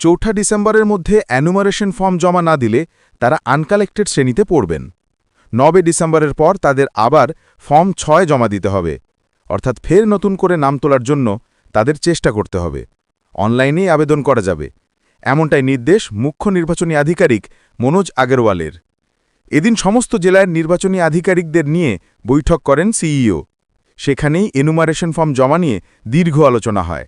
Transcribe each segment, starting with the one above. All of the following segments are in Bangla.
চৌঠা ডিসেম্বরের মধ্যে অ্যানুমারেশন ফর্ম জমা না দিলে তারা আনকালেক্টেড শ্রেণীতে পড়বেন। নবে ডিসেম্বরের পর তাদের আবার ফর্ম ছয় জমা দিতে হবে। অর্থাৎ ফের নতুন করে নাম তোলার জন্য তাদের চেষ্টা করতে হবে। অনলাইনেই আবেদন করা যাবে। এমনটাই নির্দেশ মুখ্য নির্বাচনী আধিকারিক মনোজ আগরওয়ালের। এদিন সমস্ত জেলার নির্বাচনী আধিকারিকদের নিয়ে বৈঠক করেন সিইও। সেখানেই এনুমারেশন ফর্ম জমা নিয়ে দীর্ঘ আলোচনা হয়।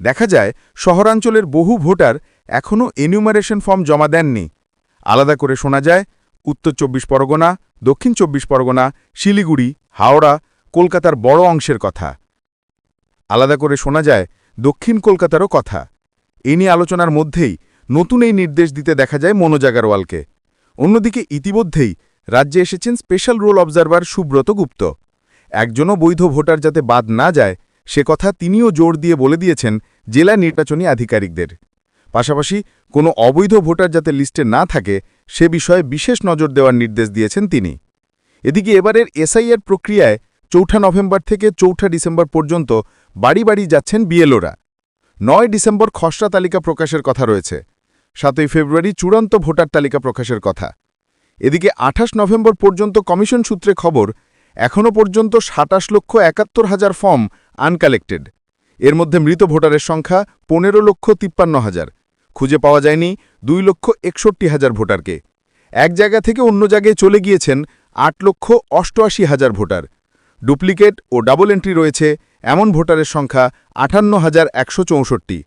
দেখা যায়, শহরাঞ্চলের বহু ভোটার এখনও এনুমারেশন ফর্ম জমা দেননি। আলাদা করে শোনা যায়, উত্তর চব্বিশ পরগনা, দক্ষিণ চব্বিশ পরগনা, শিলিগুড়ি, হাওড়া, কলকাতার বড় অংশের কথা। আলাদা করে শোনা যায়, দক্ষিণ কলকাতারও কথা। এ নিয়ে আলোচনার মধ্যেই নতুন এই নির্দেশ দিতে দেখা যায় মনোজ আগারওয়ালকে। অন্যদিকে ইতিমধ্যেই রাজ্যে এসেছেন special roll observer Subrata Gupta. একজনও বৈধ ভোটার যাতে বাদ না যায় সে কথা তিনিও জোর দিয়ে বলে দিয়েছেন জেলা নির্বাচনী আধিকারিকদের। পাশাপাশি কোনো অবৈধ ভোটার যাতে লিস্টে না থাকে, সে বিষয়ে বিশেষ নজর দেওয়ার নির্দেশ দিয়েছেন তিনি। এদিকে এবারের এসআইআর প্রক্রিয়ায় চৌঠা নভেম্বর থেকে চৌঠা ডিসেম্বর পর্যন্ত বাড়ি বাড়ি যাচ্ছেন বিএলওরা। নয় ডিসেম্বর খসড়া তালিকা প্রকাশের কথা রয়েছে। সাতই ফেব্রুয়ারি চূড়ান্ত ভোটার তালিকা প্রকাশের কথা। এদিকে আঠাশ নভেম্বর পর্যন্ত কমিশন সূত্রে খবর এখনও পর্যন্ত সাতাশ লক্ষ একাত্তর হাজার ফর্ম আনকালেক্টেড। এর মধ্যে মৃত ভোটারের সংখ্যা পনেরো লক্ষ তিপ্পান্ন হাজার। খুঁজে পাওয়া যায়নি দুই লক্ষ একষট্টি হাজার ভোটারকে। এক জায়গা থেকে অন্য জায়গায় চলে গিয়েছেন আট লক্ষ অষ্টআশি হাজার ভোটার। ডুপ্লিকেট ও ডাবল এন্ট্রি রয়েছে, এমন ভোটারের সংখ্যা আটান্ন হাজার একশো চৌষট্টি।